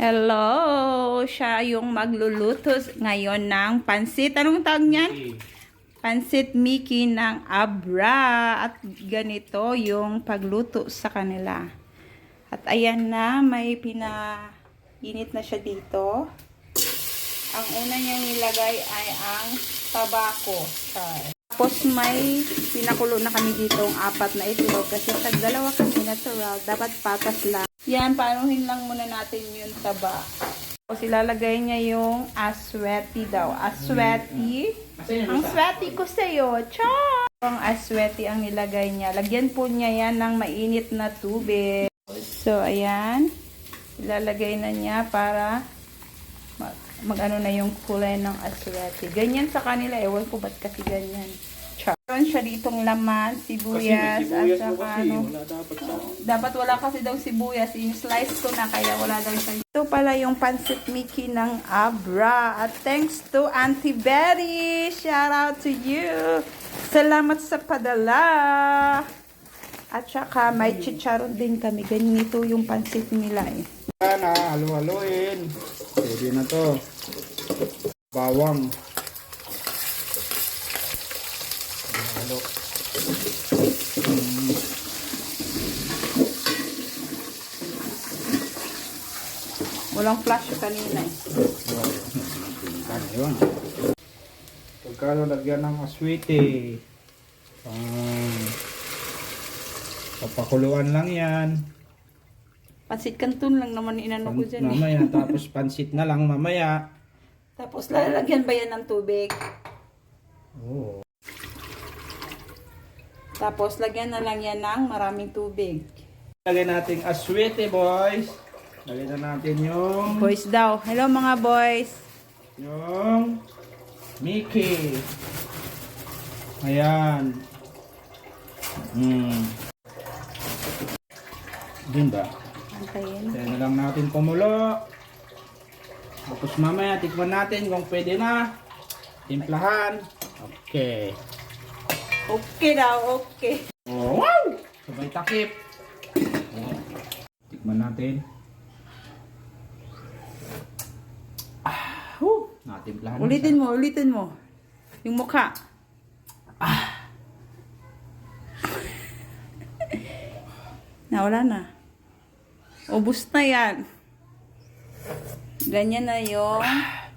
Hello! Siya yung magluluto ngayon ng pansit. Anong tawag niyan? Pansit Mickey ng Abra. At ganito yung pagluto sa kanila. At ayan na, may pinainit na siya dito. Ang una niyang nilagay ay ang tabako. Char. Tapos may pinakulo na kami dito ang apat na itlog kasi sa dalawa kami natural, dapat patas lang. Yan, paanuhin lang muna natin yung taba. Tapos ilalagay niya yung asweti daw. Asweti. Ang sweti ko sa'yo. Char! Ang asweti ang nilagay niya. Lagyan po niya yan ng mainit na tubig. So, ayan. Ilalagay na niya para mag, mag-ano na yung kulay ng asweti. Ganyan sa kanila. Ewan ko ba't kasi ganyan. Meron siya ditong laman, sibuyas, at saka ano. Wala dapat sa... Dapat wala kasi daw sibuyas. Yung slice ko na kaya wala daw siya. Ito pala yung pancit Mickey ng Abra. At thanks to Auntie Betty. Shout out to you. Salamat sa padala. At saka may chicharon din kami. Ganito yung pancit nila eh. Na, halo-haloin. Pwede na to. Bawang. Halo. Mm. Walang flash kanina eh. Yun? Pagkano lagyan ng aswete. Um, papakuluan lang yan. Pancit canton lang naman inano ko dyan eh. Mamaya, tapos pansit na lang mamaya. Tapos lalagyan ba yan ng tubig? Oo. Tapos lagyan na lang yan ng maraming tubig. Lagyan natin aswete, boys. Lagyan na natin yung... Boys daw. Hello mga boys. Yung Mickey. Ayan. Hmm. Din ba? Antayin. Kaya na lang natin kumulo. Tapos mamaya tikman natin kung pwede na. Timplahan. Okay. Okay daw, okay. Oh, wow! Sabay takip. Oh. Tikman natin. Ah, whew. Natimplahan. na Ulitin mo, ulitin mo. Yung mukha. Nawala na. Ubus na yan. Ganyan na yung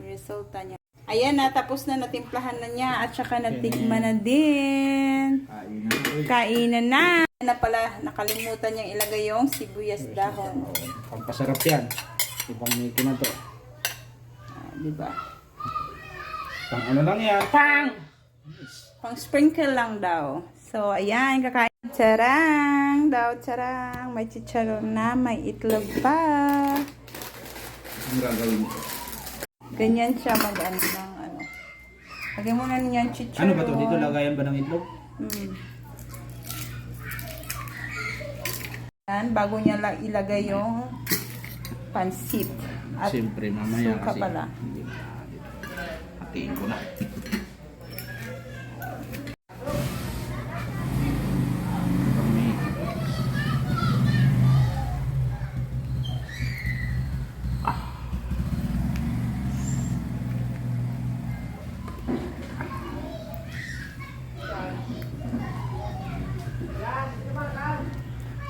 resulta niya. Ayan na, tapos na natimplahan na niya at saka natikman na din. Kain na. Kainan na. Na pala, nakalimutan niyang ilagay yung sibuyas dahon. Pampasarap yan. Ibang Mickey na to. Ah, di ba? Pang ano lang yan. Pang! Pang sprinkle lang daw. So, ayan, kakain. Charang daw, charang. May chicharon na, may itlog pa. Ang gagawin ko. Ganyan siya mag-ano ng ano. Lagyan mo na niyan chicharon. Ano ba to? Dito lagayan ba ng itlog? Hmm. Yan, bago niya la ilagay yung pansit. At Siyempre, mamaya suka kasi. pala. Hatiin ko na.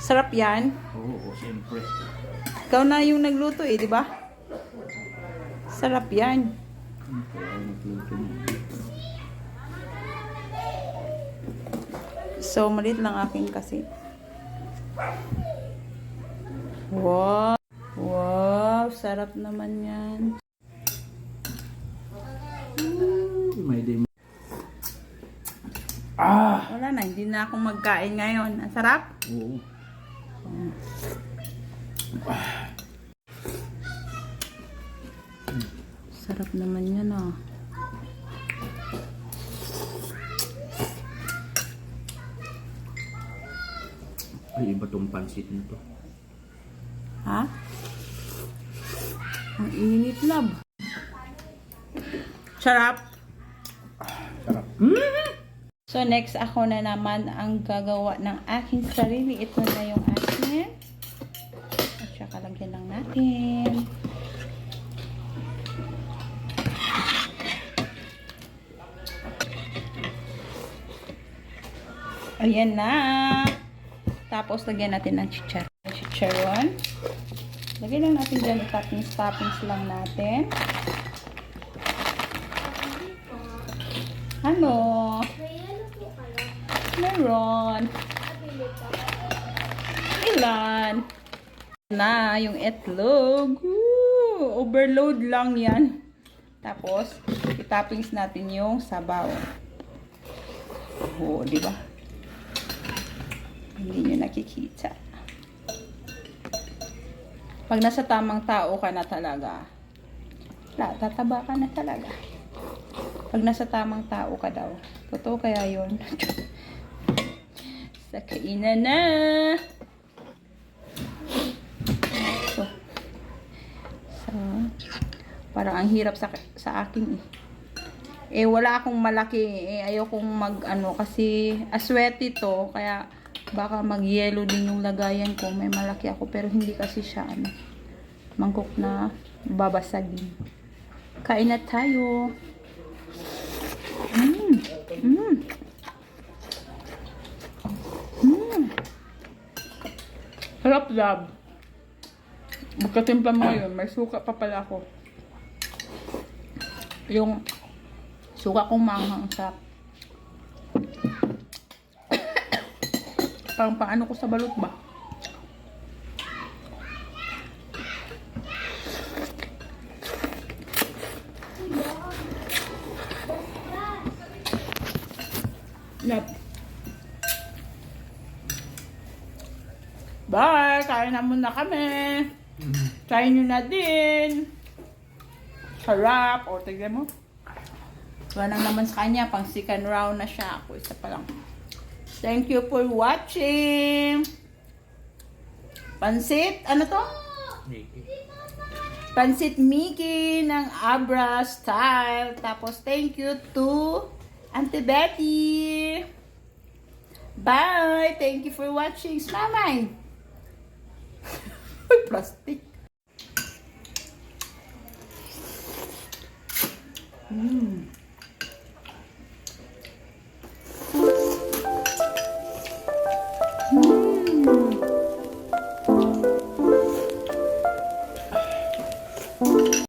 Sarap yan. Oo, siyempre. Ikaw na yung nagluto eh, di ba? Sarap yan. So, malit lang akin kasi. Wow! Wow! Sarap naman yan. May dim. Ah! Wala na, hindi na akong magkain ngayon. Ang sarap? Oo. Sarap naman yan ah. Ay, iba tong pansit na to. Ha? Ang init lab. Sarap. Sarap. So, next ako na naman ang gagawa ng aking sarili. Ito na yung akin. Tsaka lagyan lang natin. Ayan na. Tapos, lagyan natin ng chicharon. Chicharon. Lagyan lang natin dyan. Toppings, toppings lang natin. Ano? Meron. Ilan? Na, yung itlog. Woo! Overload lang yan. Tapos, itoppings natin yung sabaw. Oo, di ba? Hindi nyo nakikita. Pag nasa tamang tao ka na talaga, la, tataba ka na talaga. Pag nasa tamang tao ka daw. Totoo kaya yun? Sa kainan na! So, so, parang ang hirap sa, sa akin eh. Eh, wala akong malaki. Eh, ayokong mag, ano, kasi aswete to. Kaya, baka mag-yellow din yung lagayan ko. May malaki ako. Pero hindi kasi siya, ano, mangkok na babasagin. Kain na tayo. Mmm. Mmm. Mmm. Sarap lab. Magkatimpla mo ngayon, may suka pa pala ako. Yung suka kong manghang sarap. Parang paano ko sa balot ba? Lab. Bye! Kain na muna kami. Try nyo na din. Sarap. O, tignan mo. Wala lang naman sa kanya. Pang second round na siya. Ako isa pa lang. Thank you for watching. Pansit. Ano to? Pansit Mickey ng Abra Style. Tapos, thank you to Auntie Betty. Bye! Thank you for watching. Smamay! Uy, plastic. Mm.